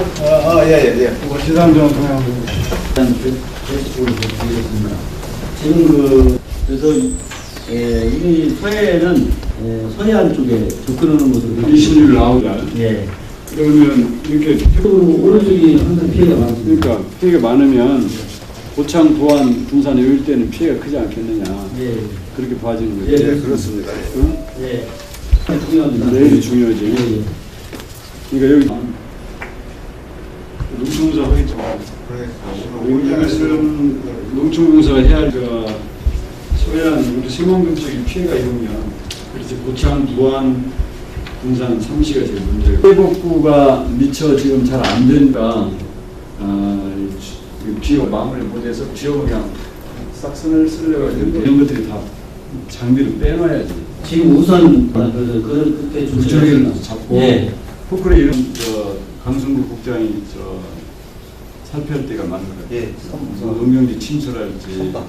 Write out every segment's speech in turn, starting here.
아, 예, 예, 예. 게스트로 드리겠습니다. 지금 그 그래서 예, 우리 서해는 예, 서해안 쪽에 접근하는 것으로 20일 나오자. 예. 그러면 이렇게 그 오른쪽이 항상 피해가 많습니다. 그러니까 피해가 많으면 고창, 도안, 군산 이럴 때는 피해가 크지 않겠느냐. 예. 그렇게 봐지는 거죠. 예, 예, 그렇습니다. 응? 예. 중요합니다. 내일이 중요하지. 예, 예. 그러니까 여기 농촌공사 하겠죠. 여기는 농촌공사가 해야 그 소양 우리 생활경 쪽에 피해가 입으면 그렇지 고창, 도안, 군산, 삼시가 제일 문제고 회복구가 미처 지금 잘안 아, 이 비가 마무리 못해서 지역을 그냥 싹선을 쓸려가지고 이런 것들이 다 장비를 빼놔야지. 지금 우선 그, 그 그때 구청을 잡고 예. 포크레 이런 저 강승구 국장이 저 살펴할 때가 많은 거예요. 예, 무슨 응용지 침수랄지 선박.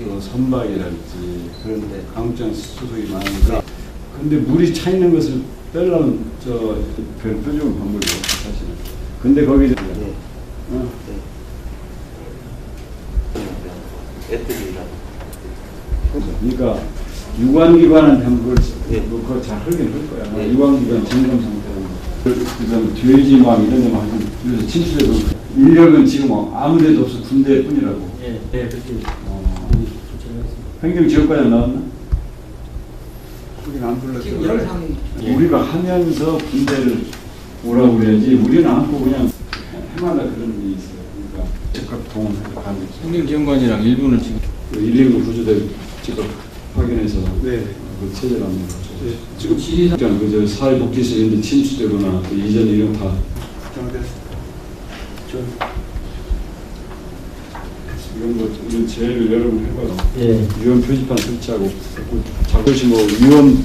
그 선박이랄지 그런데 강장 수속이 많으니까 근데 물이 차 있는 것을 빼려면 저별 표적은 방법이 없어 사실은. 근데 거기 예. 어, 애들이라. 그러니까 유관기관한테 한번 그걸 예. 뭐 그걸 잘 하긴 할 거야. 예. 유관기관 점검 거. 그다음에 돼지망 이런 데만 하면 그래서 침수해도 인력은 지금 뭐 아무 데도 없어 군대뿐이라고. 예. 예. 그렇게 어. 행정 지역까지 나왔나? 거긴 안 불렀어. 지금 영상 우리가 하면서 군대를 오라고 그래야지 우리는 않고 그냥 해마다 그런 일이 있어요. 그러니까 즉각 동원해서 가는 거죠. 행정기관이랑 일부는 지금 119 구조대 즉각 확인해서 네. 그 체제를 한번 거죠. 지금 지리산 그저 사회복지시 이런 데 침수되거나 그 이전 이런 다 이런 거 이런 제의를 여러분 해봐요. 예. 위험 표지판 설치하고 자것이 뭐 위험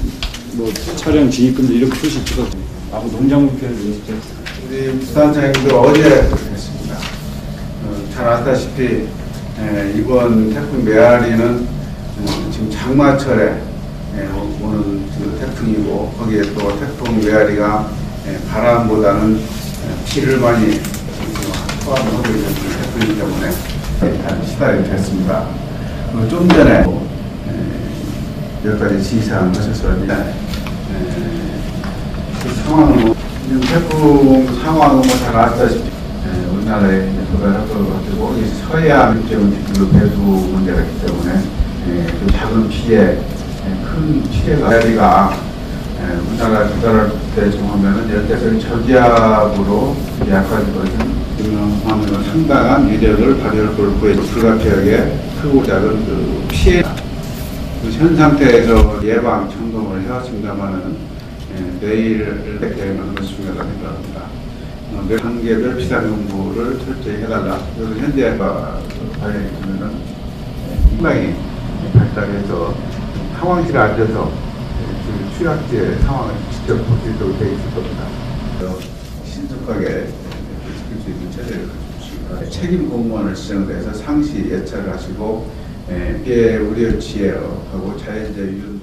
뭐 차량 진입금지 이렇게 표시 찍어. 아무 농장물 피해를 연습했어. 우리 부산장님들 어제 했습니다. 어, 잘 아시다시피 에, 이번 태풍 메아리는 어, 지금 장마철에 에, 오- 오는 그 태풍이고 거기에 또 태풍 메아리가 에, 바람보다는 에, 비를 많이 포함을 하고 있는 그 태풍이기 때문에 시달이 됐습니다. 어, 좀 전에 에, 몇 가지 지시사항 하셨었는데 에, 그 뭐, 지금 태풍 상황은 뭐잘 아시다시피 에, 우리나라에 도달할 것 같고 이 서해안 때문에 그 배수 문제가 있기 때문에 에, 그 작은 피해, 에, 큰 피해가 메아리가 에, 우리나라에 도달할 때 정하면은 열대성 저기압으로 약화된 것은 그러면 상당한 위력을 걸 보여서 불가피하게 크고 작은 그 피해 그현 상태에서 예방 점검을 해왔습니다만은 예, 내일 대응하는 것이 중요하다 생각합니다. 어, 몇 단계별 비상정보를 철저히 해달라. 그래서 현재 어, 관련이 되면은 예, 희망이 발달해서 상황실에 앉아서 예, 그 취약지의 상황을 직접 볼 수 있도록 있을 겁니다. 어, 신속하게 예, 지킬 수 있는 체제를 갖추시고 책임 공무원을 지정을 해서 상시 예찰을 하시고 예, 피해 우려치하고 자연재해 위험